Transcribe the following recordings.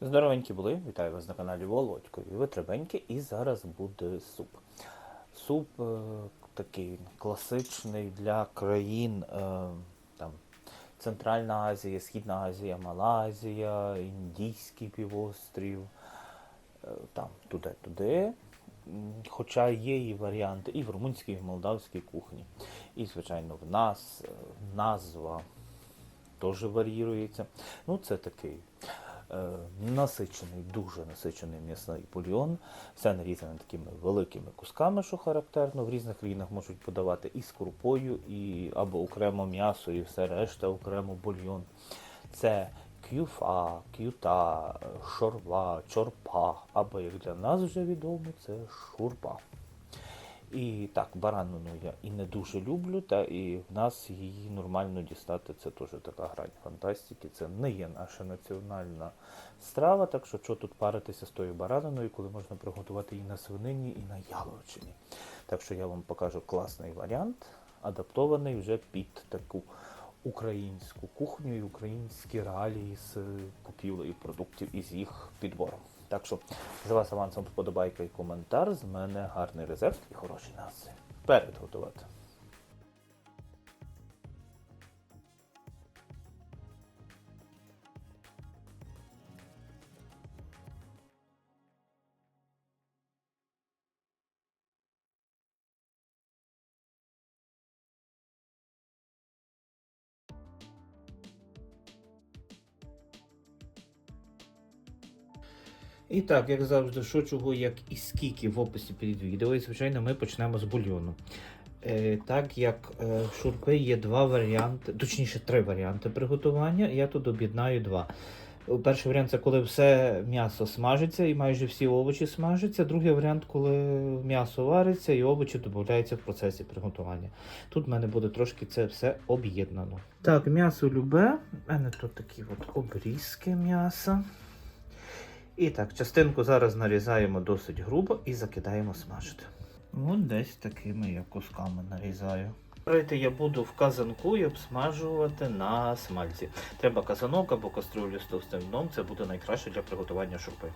Здоровенькі були, вітаю вас на каналі Володько і Витребеньки. І зараз буде суп. Суп е, такий класичний для країн е, там, Центральна Азія, Східна Азія, Малайзія, Індійський півострів, е, там туди-туди. Хоча є і варіанти і в румунській, і в молдавській кухні. І, звичайно, в нас е, назва теж варіюється. Ну, це такий насичений, дуже насичений м'ясний бульйон. Все нарізане такими великими кусками, що характерно. В різних країнах можуть подавати і з крупою, і або окремо м'ясо, і все решта окремо бульйон. Це кюфа, кюта, е, шорва, чорпа, або як для нас вже відомо, це шурпа. І так, баранину я і не дуже люблю, та і в нас її нормально дістати. Це теж така грань фантастики. Це не є наша національна страва, так що що тут паритися з тою бараниною, коли можна приготувати і на свинині, і на яловичині. Так що я вам покажу класний варіант, адаптований вже під таку українську кухню і українські реалії з купівлею продуктів і з їх підбором. Так що з вас авансом вподобайка і коментар. З мене гарний резерв і хороші наси. Перед готувати. І так, як завжди, що чого, як і скільки в описі під відео. І звичайно, ми почнемо з бульйону. Е, так як е, в шурпи є два варіанти, точніше, три варіанти приготування, я тут об'єднаю два. Перший варіант це коли все м'ясо смажиться і майже всі овочі смажаться. Другий варіант, коли м'ясо вариться і овочі додаються в процесі приготування. Тут в мене буде трошки це все об'єднано. Так, м'ясо любе. У мене тут такі от обрізки м'яса. І так, частинку зараз нарізаємо досить грубо і закидаємо смажити. От десь такими я кусками нарізаю. Варити я буду в казанку і обсмажувати на смальці. Треба казанок або каструлю з товстим дном, це буде найкраще для приготування шурпи.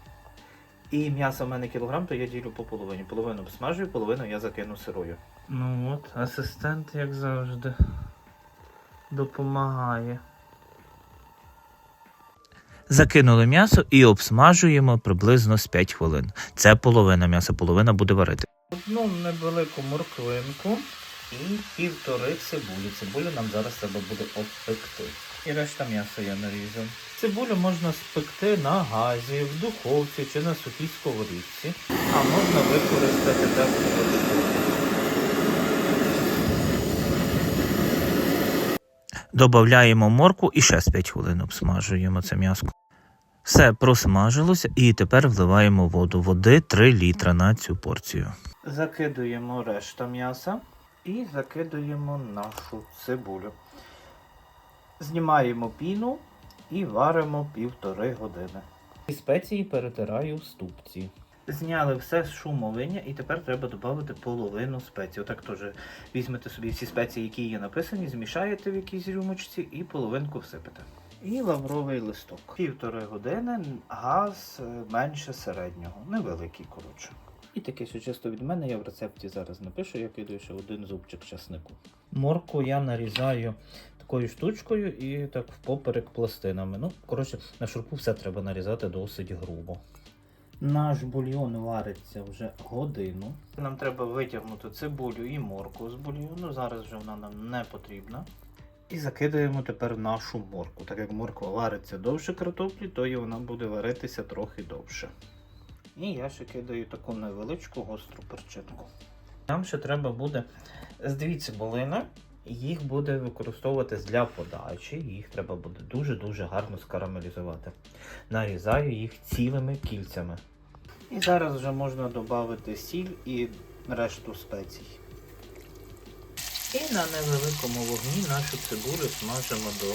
І м'ясо в мене кілограм, то я ділю по половині. Половину обсмажую, половину я закину сирою. Ну от, асистент, як завжди, допомагає. Закинули м'ясо і обсмажуємо приблизно з 5 хвилин. Це половина м'яса, половина буде варити. Одну невелику морквинку і півтори цибулі. Цибулю нам зараз треба буде обпекти. І решта м'яса я нарізав. Цибулю можна спекти на газі, в духовці чи на сухій сковорідці, а можна використати так. Добавляємо морку і ще з 5 хвилин обсмажуємо це м'ясо. Все просмажилося і тепер вливаємо воду. Води 3 літра на цю порцію. Закидуємо решта м'яса і закидуємо нашу цибулю. Знімаємо піну і варимо півтори години. І спеції перетираю в ступці. Зняли все з шумовиння і тепер треба додати половину спецій. Отак теж візьмете собі всі спеції, які є написані, змішаєте в якійсь рюмочці і половинку всипете. І лавровий листок. Півтори години, газ е, менше середнього, невеликий, коротше. І таке, що чисто від мене, я в рецепті зараз напишу, я кидаю ще один зубчик часнику. Морку я нарізаю такою штучкою і так впоперек пластинами. Ну, коротше, на шурпу все треба нарізати досить грубо. Наш бульйон вариться вже годину. Нам треба витягнути цибулю і морку з бульйону. Зараз вже вона нам не потрібна. І закидаємо тепер нашу морку. Так як морква вариться довше картоплі, то і вона буде варитися трохи довше. І я ще кидаю таку невеличку гостру перчинку. Нам ще треба буде з дві цибулини. Їх буде використовуватись для подачі, їх треба буде дуже-дуже гарно скарамелізувати. Нарізаю їх цілими кільцями. І зараз вже можна додати сіль і решту спецій. І на невеликому вогні нашу цибулю смажимо до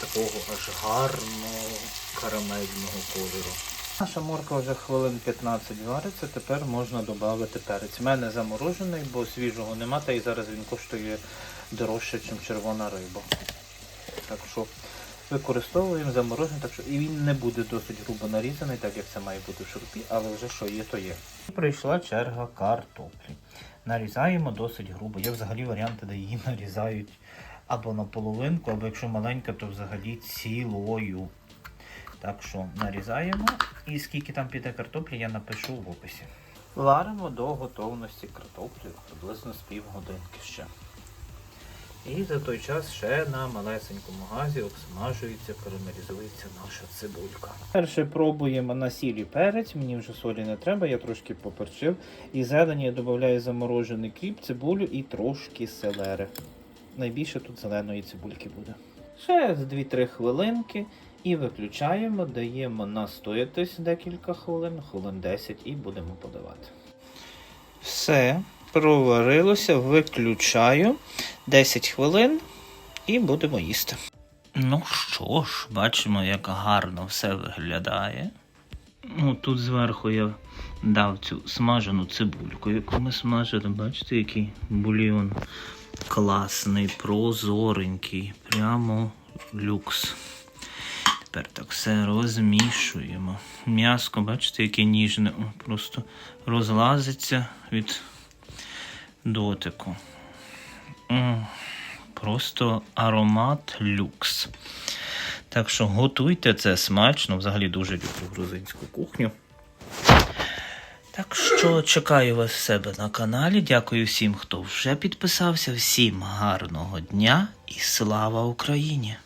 такого аж гарного карамельного кольору. Наша морква вже хвилин 15 вариться, тепер можна додати перець. У мене заморожений, бо свіжого нема, та і зараз він коштує дорожче, ніж червона риба. Так що використовуємо заморожений, так що і він не буде досить грубо нарізаний, так як це має бути в шурпі, але вже що є, то є. Прийшла черга картоплі. Нарізаємо досить грубо. Є взагалі варіанти, де її нарізають або на половинку, або якщо маленька, то взагалі цілою. Так що нарізаємо і скільки там піде картоплі, я напишу в описі. Варимо до готовності картоплі приблизно з півгодинки ще. І за той час ще на малесенькому газі обсмажується, карамелізується наша цибулька. Перше пробуємо на сілі перець, мені вже солі не треба, я трошки поперчив. І зелені я додаю заморожений кріп, цибулю і трошки селери. Найбільше тут зеленої цибульки буде. Ще з 2-3 хвилинки і виключаємо, даємо настоятись декілька хвилин, хвилин 10 і будемо подавати. Все, проварилося, виключаю 10 хвилин і будемо їсти. Ну що ж, бачимо, як гарно все виглядає. Ну, тут зверху я дав цю смажену цибульку, яку ми смажили. Бачите, який бульйон класний, прозоренький, прямо люкс. Тепер так все розмішуємо. М'яско, бачите, яке ніжне, просто розлазиться від дотику. Просто аромат люкс. Так що готуйте це смачно. Взагалі дуже люблю грузинську кухню. Так що чекаю вас в себе на каналі. Дякую всім, хто вже підписався. Всім гарного дня і слава Україні!